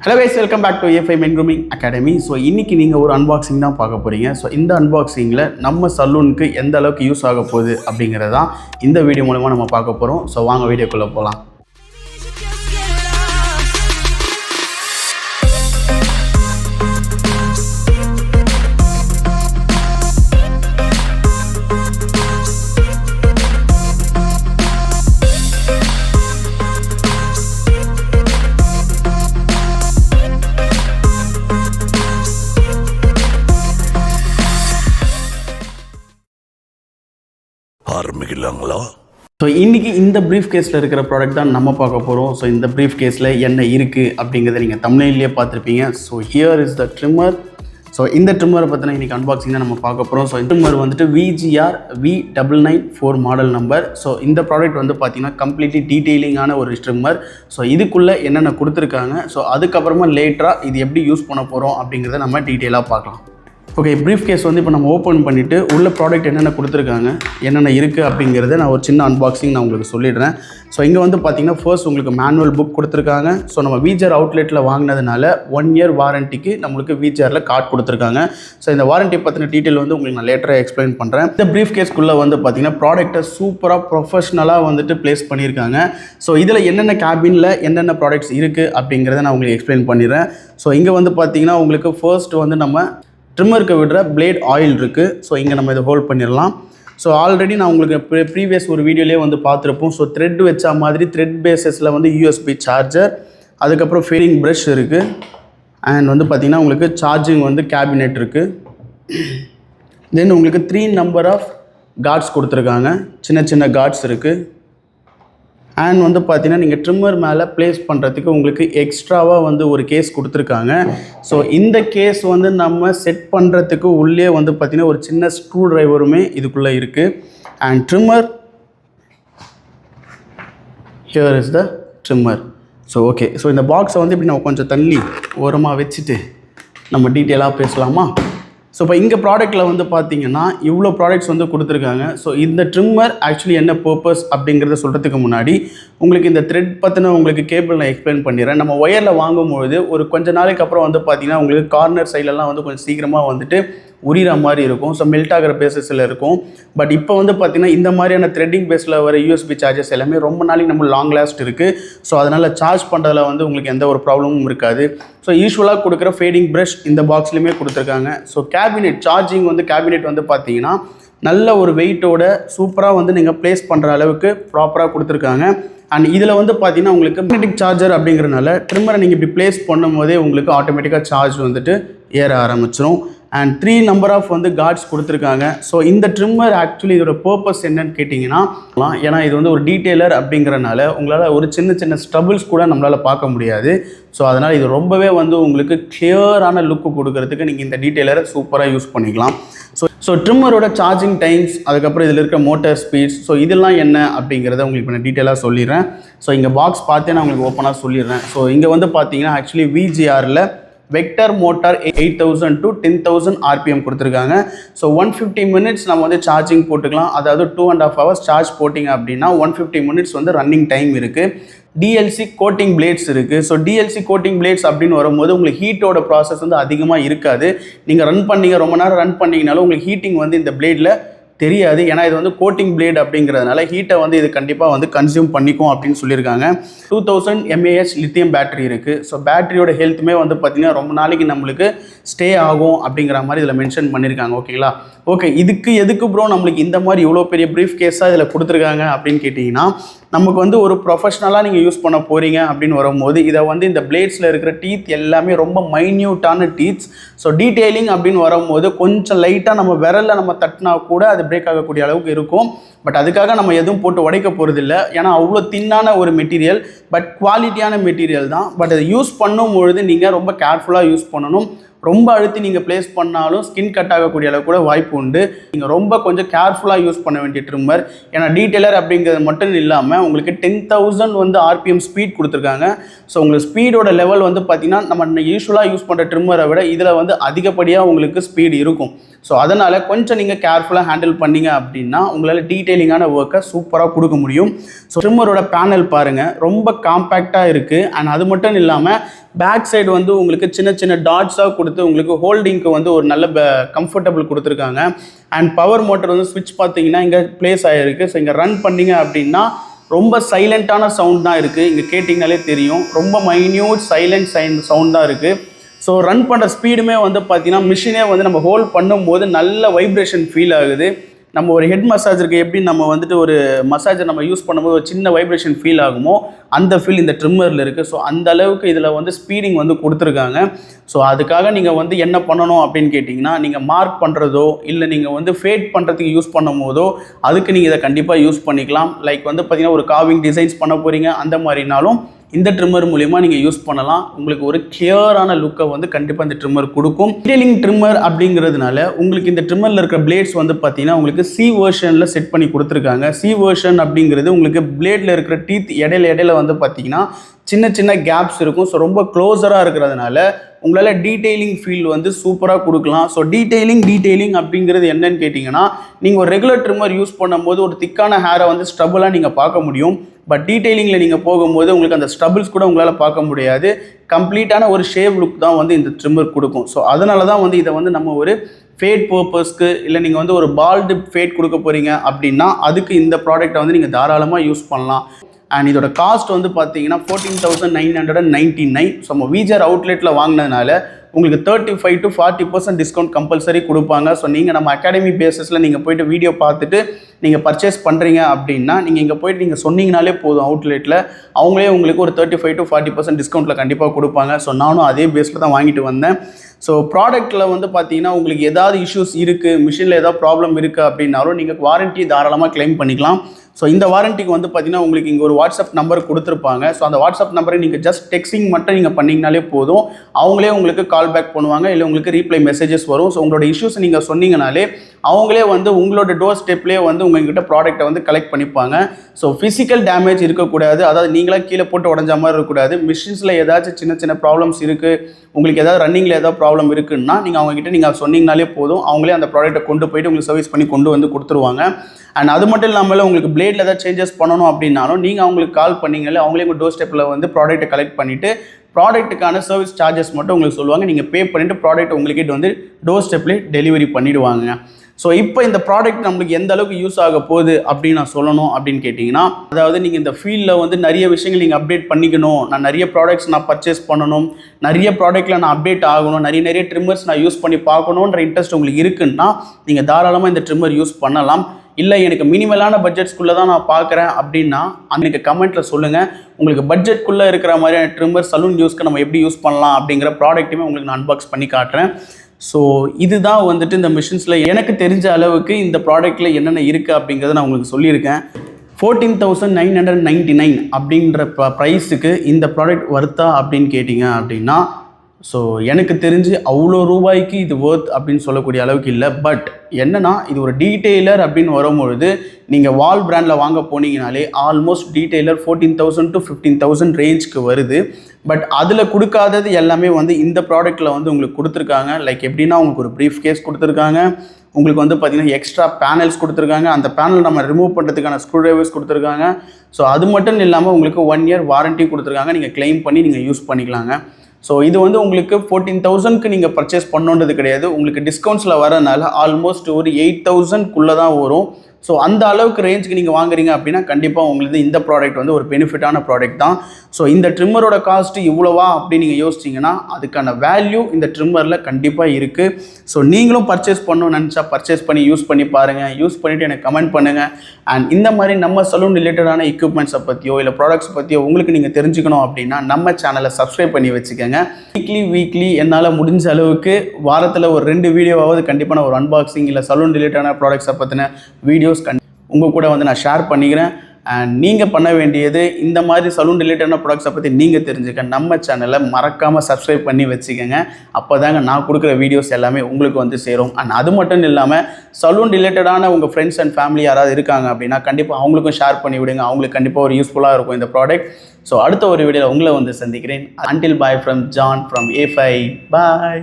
Hello guys welcome back to ஏஃபை men grooming academy so இன்றைக்கி நீங்கள் ஒரு அன்பாக்சிங் தான் பார்க்க போகிறீங்க ஸோ இந்த அன்பாக்சிங்கில் நம்ம சலூனுக்கு எந்த அளவுக்கு யூஸ் ஆக போகுது அப்படிங்கிறதான் இந்த வீடியோ மூலமாக நம்ம பார்க்க போகிறோம் ஸோ வாங்க வீடியோக்குள்ளே போகலாம் ஆரம்பிக்கலாங்களா ஸோ இன்றைக்கி இந்த ப்ரீஃப் கேஸில் இருக்கிற ப்ராடக்ட் தான் நம்ம பார்க்க போகிறோம் ஸோ இந்த ப்ரீஃப் கேஸில் என்ன இருக்குது அப்படிங்கிறத நீங்கள் தமிழ்லேயே பார்த்துருப்பீங்க. So here is the trimmer so இந்த ட்ரிம்மரை பற்றின இன்றைக்கி அன்பாக்சிங் தான் நம்ம பார்க்க போகிறோம் ஸோ இந்த ட்ரிம்மர் வந்துட்டு VGR V double nine four model number so இந்த ப்ராடக்ட் வந்து பார்த்திங்கன்னா கம்ப்ளீட்லி டீட்டெயிலிங்கான ஒரு ட்ரிம்மர் ஸோ இதுக்குள்ளே என்னென்ன கொடுத்துருக்காங்க? ஸோ அதுக்கப்புறமா லேட்டராக இது எப்படி யூஸ் பண்ண போகிறோம் அப்படிங்கிறத நம்ம டீட்டெயிலாக பார்க்கலாம். ஓகே ப்ரீஃப் கேஸ் வந்து இப்போ நம்ம ஓப்பன் பண்ணிவிட்டு உள்ள ப்ராடக்ட் என்னென்ன கொடுத்துருக்காங்க என்னென்ன இருக்குது அப்படிங்கிறத நான் ஒரு சின்ன அன்பாக்சிங் நான் உங்களுக்கு சொல்லிடுறேன். ஸோ இங்கே வந்து பார்த்திங்கன்னா ஃபர்ஸ்ட் உங்களுக்கு மேனுவல் புக் கொடுத்துருக்காங்க. ஸோ நம்ம வீஜர் அவுட்லெட்டில் வாங்கினதுனால ஒன் இயர் வாரண்ட்டிக்கு நம்மளுக்கு வீஜரில் கார்டு கொடுத்துருக்காங்க. ஸோ இந்த வாரண்டி பற்றின டீட்டெயில் வந்து உங்களுக்கு நான் லேட்டராக எக்ஸ்பிளைன் பண்ணுறேன் இந்த ப்ரீஃப் கேஸ்க்குள்ளே வந்து பார்த்தீங்கன்னா ப்ராடக்ட்டை சூப்பராக ப்ரொஃபஷ்னலாக வந்துட்டு ப்ளேஸ் பண்ணியிருக்காங்க. ஸோ இதில் என்னென்ன கேபினில் என்னென்ன ப்ராடக்ட்ஸ் இருக்குது அப்படிங்கிறத நான் உங்களுக்கு எக்ஸ்பிளைன் பண்ணிடுறேன். ஸோ இங்கே வந்து பார்த்திங்கன்னா உங்களுக்கு ஃபர்ஸ்ட் வந்து நம்ம ட்ரிம்மருக்கு விடுற பிளேட் ஆயில் இருக்குது ஸோ இங்கே நம்ம இதை ஹோல்ட் பண்ணிடலாம். ஸோ ஆல்ரெடி நான் உங்களுக்கு ப்ரீ ப்ரீவியஸ் ஒரு வீடியோலேயே வந்து பார்த்துருப்போம். ஸோ த்ரெட் வச்ச மாதிரி த்ரெட் பேசஸில் வந்து யூஎஸ்பி சார்ஜர் அதுக்கப்புறம் ஃபீலிங் ப்ரஷ் இருக்குது அண்ட் வந்து பார்த்திங்கன்னா உங்களுக்கு சார்ஜிங் வந்து கேபினெட் இருக்குது தென் உங்களுக்கு த்ரீ நம்பர் ஆஃப் கார்ட்ஸ் கொடுத்துருக்காங்க. சின்ன சின்ன கார்ட்ஸ் இருக்குது அண்ட் வந்து பார்த்தீங்கன்னா நீங்கள் ட்ரிம்மர் மேலே ப்ளேஸ் பண்ணுறதுக்கு உங்களுக்கு எக்ஸ்ட்ராவாக வந்து ஒரு கேஸ் கொடுத்துருக்காங்க. ஸோ இந்த கேஸ் வந்து நம்ம செட் பண்ணுறதுக்கு உள்ளே வந்து பார்த்தீங்கன்னா ஒரு சின்ன ஸ்க்ரூ ட்ரைவருமே இதுக்குள்ளே இருக்குது and trimmer here is the trimmer so okay so இந்த பாக்ஸை வந்து இப்படி நம்ம கொஞ்சம் தள்ளி ஓரமாக வச்சுட்டு நம்ம டீட்டெயிலாக பேசலாமா? ஸோ இப்போ இங்கே ப்ராடக்ட்டில் வந்து பார்த்தீங்கன்னா இவ்வளோ ப்ராடக்ட்ஸ் வந்து கொடுத்துருக்காங்க. ஸோ இந்த ட்ரிம்மர் ஆக்சுவலி என்ன பர்பஸ் அப்படிங்கிறத சொல்கிறதுக்கு முன்னாடி உங்களுக்கு இந்த த்ரெட் பற்றின உங்களுக்கு கேபிள் நான் எக்ஸ்பிளைன் பண்ணிடுறேன். நம்ம ஒயரில் வாங்கும்பொழுது ஒரு கொஞ்ச நாளைக்கு அப்புறம் வந்து பார்த்தீங்கன்னா உங்களுக்கு கார்னர் சைட்லலாம் வந்து கொஞ்சம் சீக்கிரமாக வந்துட்டு உரிகிற மாதிரி இருக்கும். ஸோ மெல்ட் ஆகிற பேசஸில் இருக்கும். பட் இப்போ வந்து பார்த்திங்கன்னா இந்த மாதிரியான த்ரெட்டிங் பேஸில் வர யூஎஸ்பி சார்ஜஸ் எல்லாமே ரொம்ப நாளைக்கு நம்ம லாங் லாஸ்ட் இருக்குது ஸோ அதனால் சார்ஜ் பண்ணுறதுல வந்து உங்களுக்கு எந்த ஒரு ப்ராப்ளமும் இருக்காது. ஸோ யூஸ்வலாக கொடுக்குற ஃபேடிங் ப்ரஷ் இந்த பாக்ஸ்லையுமே கொடுத்துருக்காங்க. ஸோ கேபினெட் சார்ஜிங் வந்து கேபினெட் வந்து பார்த்தீங்கன்னா நல்ல ஒரு வெயிட்டோட சூப்பராக வந்து நீங்கள் ப்ளேஸ் பண்ணுற அளவுக்கு ப்ராப்பராக கொடுத்துருக்காங்க. அண்ட் இதில் வந்து பார்த்தீங்கன்னா உங்களுக்கு மேக்னெட்டிக் சார்ஜர் அப்படிங்கிறனால ட்ரிம்மரை நீங்கள் இப்படி ப்ளேஸ் பண்ணும் போதே உங்களுக்கு ஆட்டோமேட்டிக்காக சார்ஜ் வந்துட்டு ஏற ஆரம்பிச்சிடும் அண்ட் த்ரீ நம்பர் ஆஃப் வந்து கார்ட்ஸ் கொடுத்துருக்காங்க. ஸோ இந்த ட்ரிம்மர் ஆக்சுவலி இதோட பர்பஸ் என்னன்னு கேட்டிங்கன்னா ஏன்னா இது வந்து ஒரு டீட்டெயிலர் அப்படிங்கிறனால உங்களால் ஒரு சின்ன சின்ன ஸ்ட்ரபிள்ஸ் கூட நம்மளால் பார்க்க முடியாது. ஸோ அதனால் இது ரொம்பவே வந்து உங்களுக்கு கிளியரான லுக்கு கொடுக்கறதுக்கு நீங்கள் இந்த டீட்டெயிலரை சூப்பராக யூஸ் பண்ணிக்கலாம். ஸோ ஸோ ட்ரிம்மரோட சார்ஜிங் டைம்ஸ் அதுக்கப்புறம் இதில் இருக்கிற மோட்டர் ஸ்பீட்ஸ் ஸோ இதெல்லாம் என்ன அப்படிங்கிறத உங்களுக்கு நான் டீட்டெயிலாக சொல்லிடுறேன். ஸோ இங்கே பாக்ஸ் பார்த்தே நான் உங்களுக்கு ஓப்பனாக சொல்லிடுறேன். ஸோ இங்கே வந்து பார்த்தீங்கன்னா actually விஜிஆரில் vector motor eight thousand to ten thousand RPM கொடுத்துருக்காங்க. ஸோ ஒன் ஃபிஃப்டி மினிட்ஸ் நம்ம வந்து சார்ஜிங் போட்டுக்கலாம். அதாவது two and half hours charge போட்டிங்க அப்படின்னா ஒன் ஃபிஃப்டி மினிட்ஸ் வந்து ரன்னிங் டைம் இருக்குது டிஎல்சி கோட்டிங் பிளேட்ஸ் இருக்குது ஸோ டிஎல்சி கோட்டிங் பிளேட்ஸ் அப்படின்னு வரும்போது உங்களுக்கு ஹீட்டோட ப்ராசஸ் வந்து அதிகமாக இருக்காது. நீங்கள் ரன் பண்ணீங்க ரொம்ப நேரம் ரன் பண்ணிங்கனாலும் உங்களுக்கு ஹீட்டிங் வந்து இந்த பிளேடில் தெரியாது. ஏன்னா இது வந்து கோட்டிங் பிளேட் அப்படிங்கிறதுனால ஹீட்டை வந்து இது கண்டிப்பாக வந்து கன்சியூம் பண்ணிக்கும் அப்படின்னு சொல்லியிருக்காங்க. Two thousand mAh lithium battery இருக்குது ஸோ பேட்டரியோட ஹெல்த்துமே வந்து பார்த்திங்கன்னா ரொம்ப நாளைக்கு நம்மளுக்கு ஸ்டே ஆகும் அப்படிங்கிற மாதிரி இதில் மென்ஷன் பண்ணியிருக்காங்க. ஓகேங்களா ஓகே இதுக்கு எதுக்கு ப்ரோ நம்மளுக்கு இந்த மாதிரி இவ்வளோ பெரிய ப்ரீஃப் கேஸாக இதில் கொடுத்துருக்காங்க அப்படின்னு கேட்டிங்கன்னா நமக்கு வந்து ஒரு ப்ரொஃபஷ்னலாக நீங்கள் யூஸ் பண்ண போகிறீங்க அப்படின்னு வரும்போது இதை வந்து இந்த பிளேட்ஸில் இருக்கிற டீத் எல்லாமே ரொம்ப மைன்யூட்டான டீத்ஸ் ஸோ டீட்டெயிலிங் அப்படின்னு வரும்போது கொஞ்சம் லைட்டாக நம்ம விரலில் நம்ம தட்டினா கூட அது பிரேக் ஆகக்கூடிய அளவுக்கு இருக்கும். பட் அதுக்காக நம்ம எதுவும் போட்டு உடைக்க போகிறதில்ல ஏன்னா அவ்வளோ தின்னான ஒரு மெட்டீரியல் பட் குவாலிட்டியான மெட்டீரியல் தான். பட் அதை யூஸ் பண்ணும் பொழுது நீங்கள் ரொம்ப கேர்ஃபுல்லாக யூஸ் பண்ணணும். ரொம்ப அழுத்தி நீங்கள் ப்ளேஸ் பண்ணாலும் ஸ்கின் கட் ஆகக்கூடிய அளவு கூட வாய்ப்பு உண்டு. நீங்கள் ரொம்ப கொஞ்சம் கேர்ஃபுல்லாக யூஸ் பண்ண வேண்டிய ட்ரிம்மர் ஏன்னா டீட்டெயிலர் அப்படிங்கிறது மட்டும் இல்லாமல் உங்களுக்கு டென் தௌசண்ட் வந்து ஆர்பிஎம் ஸ்பீட் கொடுத்துருக்காங்க. ஸோ உங்களுக்கு ஸ்பீடோட லெவல் வந்து பார்த்திங்கன்னா நம்ம யூஸ்வலாக யூஸ் பண்ணுற ட்ரிம்மரை விட இதில் வந்து அதிகப்படியாக உங்களுக்கு ஸ்பீடு இருக்கும். ஸோ அதனால் கொஞ்சம் நீங்கள் கேர்ஃபுல்லாக ஹேண்டில் பண்ணீங்க அப்படின்னா உங்களால் டீட்டெயிலிங்கான ஒர்க்கை சூப்பராக கொடுக்க முடியும். ஸோ ட்ரிம்மரோட பேனல் பாருங்கள் ரொம்ப காம்பேக்டாக இருக்குது அண்ட் அது மட்டும் இல்லாமல் பேக் சைடு வந்து உங்களுக்கு சின்ன சின்ன டாட்ஸாக கொடுத்து உங்களுக்கு ஹோல்டிங்க்கு வந்து ஒரு நல்ல கம்ஃபர்டபுள் கொடுத்துருக்காங்க. அண்ட் பவர் மோட்டர் வந்து ஸ்விட்ச் பார்த்தீங்கன்னா இங்கே ப்ளேஸ் ஆகிருக்கு ஸோ இங்கே ரன் பண்ணீங்க அப்படின்னா ரொம்ப சைலண்ட்டான சவுண்ட் தான் இருக்குது இங்கே கேட்டிங்கனாலே தெரியும். ரொம்ப மைன்யூட் சைலண்ட் சைன் சவுண்ட் தான் இருக்குது ஸோ ரன் பண்ணுற ஸ்பீடுமே வந்து பார்த்திங்கன்னா மிஷினே வந்து நம்ம ஹோல்ட் பண்ணும்போது நல்ல வைப்ரேஷன் ஃபீல் ஆகுது. நம்ம ஒரு ஹெட் மசாஜருக்கு எப்படி நம்ம வந்துட்டு ஒரு மசாஜர் நம்ம யூஸ் பண்ணும்போது ஒரு சின்ன வைப்ரேஷன் ஃபீல் ஆகுமோ அந்த ஃபீல் இந்த ட்ரிம்மரில் இருக்குது ஸோ அந்த அளவுக்கு இதில் வந்து ஸ்பீடிங் வந்து கொடுத்துருக்காங்க. ஸோ அதுக்காக நீங்கள் வந்து என்ன பண்ணணும் அப்படின்னு கேட்டிங்கன்னா நீங்கள் மார்க் பண்ணுறதோ இல்லை நீங்கள் வந்து ஃபேட் பண்ணுறதுக்கு யூஸ் பண்ணும் போதோ அதுக்கு நீங்கள் இதை கண்டிப்பாக யூஸ் பண்ணிக்கலாம். லைக் வந்து பார்த்தீங்கன்னா ஒரு காவிங் டிசைன்ஸ் பண்ண போகிறீங்க அந்த மாதிரினாலும் இந்த ட்ரிம்மர் மூலிமா நீங்கள் யூஸ் பண்ணலாம். உங்களுக்கு ஒரு கிளியரான லுக்கை வந்து கண்டிப்பாக இந்த ட்ரிம்மர் கொடுக்கும். டீலிங் ட்ரிம்மர் அப்படிங்கிறதுனால உங்களுக்கு இந்த ட்ரிம்மரில் இருக்கிற பிளேட்ஸ் வந்து பார்த்தீங்கன்னா உங்களுக்கு சி வேர்ஷனில் செட் பண்ணி கொடுத்துருக்காங்க. சி வேர்ஷன் அப்படிங்கிறது உங்களுக்கு பிளேடில் இருக்கிற டீத் இடையில இடையில வந்து பார்த்தீங்கன்னா சின்ன சின்ன கேப்ஸ் இருக்கும். ஸோ ரொம்ப க்ளோஸராக இருக்கிறதுனால உங்களால் டீட்டெயிலிங் ஃபீல் வந்து சூப்பராக கொடுக்கலாம். ஸோ டீட்டெயிலிங் டீட்டெயிலிங் அப்படிங்கிறது என்னன்னு கேட்டிங்கன்னா நீங்கள் ஒரு ரெகுலர் ட்ரிம்மர் யூஸ் பண்ணும்போது ஒரு திக்கான ஹேரை வந்து ஸ்ட்ரபிளாக நீங்கள் பார்க்க முடியும். பட் டீட்டெயிலிங்கில் நீங்கள் போகும்போது உங்களுக்கு அந்த ஸ்ட்ரபிள்ஸ் கூட உங்களால் பார்க்க முடியாது. கம்ப்ளீட்டான ஒரு ஷேவ் லுக் தான் வந்து இந்த ட்ரிம்மர் கொடுக்கும். ஸோ அதனால தான் வந்து இதை வந்து நம்ம ஒரு ஃபேட் பர்பஸ்க்கு இல்லை நீங்கள் வந்து ஒரு பால்டு ஃபேட் கொடுக்க போகிறீங்க அப்படின்னா அதுக்கு இந்த ப்ராடக்டை வந்து நீங்கள் தாராளமாக யூஸ் பண்ணலாம். அண்ட் இதோட காஸ்ட் வந்து பார்த்தீங்கன்னா fourteen thousand nine hundred and ninety nine so நம்ம விஜர் அவுட்லெட்டில் வாங்கினதுனால உங்களுக்கு thirty five to forty percent discount compulsory கொடுப்பாங்க. ஸோ நீங்கள் நம்ம அகாடமி பேசிஸில் நீங்கள் போய்ட்டு வீடியோ பார்த்துட்டு நீங்கள் பர்ச்சேஸ் பண்ணுறீங்க அப்படின்னா நீங்கள் இங்கே போயிட்டு நீங்கள் சொன்னீங்கனாலே போதும் அவுட்லெட்டில் அவங்களே உங்களுக்கு ஒரு thirty five to forty percent டிஸ்கவுண்ட்டில் கண்டிப்பாக கொடுப்பாங்க. ஸோ நானும் அதே பேஸில் தான் வாங்கிட்டு வந்தேன். ஸோ ப்ராடக்ட்டில் வந்து பார்த்தீங்கன்னா உங்களுக்கு ஏதாவது இஷ்யூஸ் இருக்குது மிஷினில் ஏதாவது ப்ராப்ளம் இருக்குது அப்படின்னாலும் நீங்கள் வாரண்ட்டி தாராளமாக க்ளைம் பண்ணிக்கலாம். ஸோ இந்த வாரண்டிக்கு வந்து பார்த்தீங்கன்னா உங்களுக்கு இங்கே ஒரு வாட்ஸ்அப் நம்பர் கொடுத்துருப்பாங்க. ஸோ அந்த வாட்ஸ்அப் நம்பரை நீங்கள் ஜஸ்ட் டெக்ஸ்டிங் மட்டும் நீங்கள் பண்ணிங்கனாலே போதும். அவங்களே உங்களுக்கு கால் பேக் பண்ணுவாங்க. இல்லை உங்களுக்கு ரீப்ளை மெசேஜஸ் வரும். ஸோ உங்களோட இஷ்யூஸ் நீங்கள் சொன்னீங்கனாலே அவங்களே வந்து உங்களோட டோர் ஸ்டெப்லேயே வந்து உங்ககிட்ட ப்ராடக்ட்டை வந்து கலெக்ட் பண்ணிப்பாங்க. ஸோ ஃபிசிக்கல் டேமேஜ் இருக்கக்கூடாது. அதாவது நீங்களாக கீழே போட்டு உடஞ்ச மாதிரி இருக்கக்கூடாது. மிஷின்ஸில் ஏதாச்சும் சின்ன சின்ன ப்ராப்ளம்ஸ் இருக்குது உங்களுக்கு ஏதாவது ரன்னிங்கில் ஏதாவது ப்ராப்ளம் இருக்குன்னா நீங்கள் அவங்ககிட்ட நீங்கள் சொன்னீங்கனாலே போதும். அவங்களே அந்த ப்ராடக்ட்டை கொண்டு போயிட்டு உங்களுக்கு சர்வீஸ் பண்ணி கொண்டு வந்து கொடுத்துருவாங்க. அண்ட் அது மட்டும் இல்லாமல் உங்களுக்கு பிளேடில் ஏதாவது சேஞ்சஸ் பண்ணணும் அப்படின்னாலும் நீங்கள் அவங்களுக்கு கால் பண்ணீங்களே அவங்களே உங்கள் டோர் ஸ்டெப்பில் வந்து ப்ராடக்ட்டை கலெக்ட் பண்ணிவிட்டு ப்ராடக்ட்டுக்கான சர்வீஸ் சார்ஜஸ் மட்டும் உங்களுக்கு சொல்லுவாங்க. நீங்கள் பே பண்ணிவிட்டு ப்ராடக்ட் உங்கள்கிட்ட வந்து டோர் ஸ்டெப்லேயே டெலிவரி பண்ணிவிடுவாங்க ஸோ இப்போ இந்த ப்ராடக்ட் நம்மளுக்கு எந்த அளவுக்கு யூஸ் ஆக போகுது அப்படின்னு நான் சொல்லணும் அப்படின்னு கேட்டிங்கன்னா அதாவது நீங்கள் இந்த ஃபீல்டில் வந்து நிறைய விஷயங்கள் நீங்கள் அப்டேட் பண்ணிக்கணும். நான் நிறைய ப்ராடக்ட்ஸ் நான் பர்ச்சேஸ் பண்ணணும். நிறைய ப்ராடக்ட்டில் நான் அப்டேட் ஆகணும். நிறைய நிறைய ட்ரிம்மர்ஸ் நான் யூஸ் பண்ணி பார்க்கணுன்ற இன்ட்ரெஸ்ட் உங்களுக்கு இருக்குன்னா நீங்கள் தாராளமாக இந்த ட்ரிம்மர் யூஸ் பண்ணலாம். இல்லை எனக்கு மினிமலான பட்ஜெட்ஸ்குள்ளே தான் நான் பார்க்குறேன் அப்படின்னா அன்றைக்கு கமெண்ட்டில் சொல்லுங்கள் உங்களுக்கு பட்ஜெட்குள்ளே இருக்கிற மாதிரியான ட்ரிம்மர் சலூன் யூஸ்க்கு நம்ம எப்படி யூஸ் பண்ணலாம் அப்படிங்கிற ப்ராடக்ட்டுமே உங்களுக்கு நான் அன்பாக்ஸ் பண்ணி காட்டுறேன். ஸோ இதுதான் வந்துட்டு இந்த மிஷின்ஸில் எனக்கு தெரிஞ்ச அளவுக்கு இந்த ப்ராடக்ட்டில் என்னென்ன இருக்குது அப்படிங்கிறத நான் உங்களுக்கு சொல்லியிருக்கேன். Fourteen thousand nine hundred ninety nine அப்படின்ற ப்ரைஸுக்கு இந்த ப்ராடக்ட் வருத்தா அப்படின்னு கேட்டிங்க அப்படின்னா ஸோ எனக்கு தெரிஞ்சு அவ்வளோ ரூபாய்க்கு இது ஒர்த் அப்படின்னு சொல்லக்கூடிய அளவுக்கு இல்லை. பட் என்னன்னா இது ஒரு டீட்டெய்லர் அப்படின்னு வரும்பொழுது நீங்கள் வால் பிராண்டில் வாங்க போனீங்கனாலே almost detailer fourteen thousand to fifteen thousand ரேஞ்சுக்கு வருது. பட் அதில் கொடுக்காதது எல்லாமே வந்து இந்த ப்ராடக்ட்டில் வந்து உங்களுக்கு கொடுத்துருக்காங்க. லைக் எப்படின்னா உங்களுக்கு ஒரு ப்ரீஃப் கேஸ் கொடுத்துருக்காங்க. உங்களுக்கு வந்து பார்த்திங்கன்னா எக்ஸ்ட்ரா பேனல்ஸ் கொடுத்துருக்காங்க. அந்த பேனல் நம்ம ரிமூவ் பண்ணுறதுக்கான ஸ்க்ரூ ட்ரைவர்ஸ் கொடுத்துருக்காங்க. ஸோ அது மட்டும் இல்லாமல் உங்களுக்கு ஒன் இயர் வாரண்ட்டி கொடுத்துருக்காங்க. நீங்கள் க்ளைம் பண்ணி நீங்கள் யூஸ் பண்ணிக்கலாங்க. ஸோ இது வந்து உங்களுக்கு ஃபோர்டீன் தௌசண்ட்க்கு நீங்கள் பர்ச்சேஸ் பண்ணோன்றது கிடையாது. உங்களுக்கு டிஸ்கவுண்ட்ஸில் வரனால ஆல்மோஸ்ட் ஒரு எயிட் தௌசண்ட்குள்ளே தான் வரும். ஸோ அந்த அளவுக்கு ரேஞ்சுக்கு நீங்கள் வாங்குறீங்க அப்படின்னா கண்டிப்பாக உங்களுக்கு இந்த ப்ராடக்ட் வந்து ஒரு பெனிஃபிட்டான ப்ராடக்ட் தான். ஸோ இந்த ட்ரிம்மரோட காஸ்ட்டு இவ்வளோவா அப்படின்னு நீங்கள் யோசிச்சிங்கன்னா அதுக்கான வேல்யூ இந்த ட்ரிம்மரில் கண்டிப்பாக இருக்குது ஸோ நீங்களும் பர்ச்சேஸ் பண்ணணும்னு நினச்சா பர்ச்சேஸ் பண்ணி யூஸ் பண்ணி பாருங்கள் யூஸ் பண்ணிவிட்டு எனக்கு கமெண்ட் பண்ணுங்கள் அண்ட் இந்த மாதிரி நம்ம சலூன் ரிலேட்டடான எக்யூப்மெண்ட்ஸை பற்றியோ இல்லை ப்ராடக்ட்ஸ் பற்றியோ உங்களுக்கு நீங்கள் தெரிஞ்சுக்கணும் அப்படின்னா நம்ம சேனலை சப்ஸ்கிரைப் பண்ணி வச்சுக்கோங்க. வீக்லி வீக்லி என்னால் முடிஞ்ச அளவுக்கு வாரத்தில் ஒரு ரெண்டு வீடியோவாவது கண்டிப்பாக நான் ஒரு அன்பாக்சிங் இல்லை சலூன் ரிலேட்டடான ப்ராடக்ட்ஸை பற்றின வீடியோ வீடியோஸ் கண் உங்கள் கூட வந்து நான் ஷேர் பண்ணிக்கிறேன். அண்ட் நீங்கள் பண்ண வேண்டியது இந்த மாதிரி சலூன் ரிலேட்டடான ப்ராடக்ட்ஸை பற்றி நீங்கள் தெரிஞ்சுக்க. நம்ம சேனலை மறக்காமல் சப்ஸ்கிரைப் பண்ணி வச்சுக்கோங்க. அப்போ தாங்க நான் கொடுக்குற வீடியோஸ் எல்லாமே உங்களுக்கு வந்து சேரும். அண்ட் அது மட்டும் இல்லாமல் சலூன் ரிலேட்டடான உங்கள் ஃப்ரெண்ட்ஸ் அண்ட் ஃபேமிலி யாராவது இருக்காங்க அப்படின்னா கண்டிப்பாக அவங்களுக்கும் ஷேர் பண்ணி விடுங்க. அவங்களுக்கு கண்டிப்பாக ஒரு யூஸ்ஃபுல்லாக இருக்கும் இந்த ப்ராடக்ட் ஸோ அடுத்த ஒரு வீடியோவில் உங்களை வந்து சந்திக்கிறேன். Until bye from John from A fi bye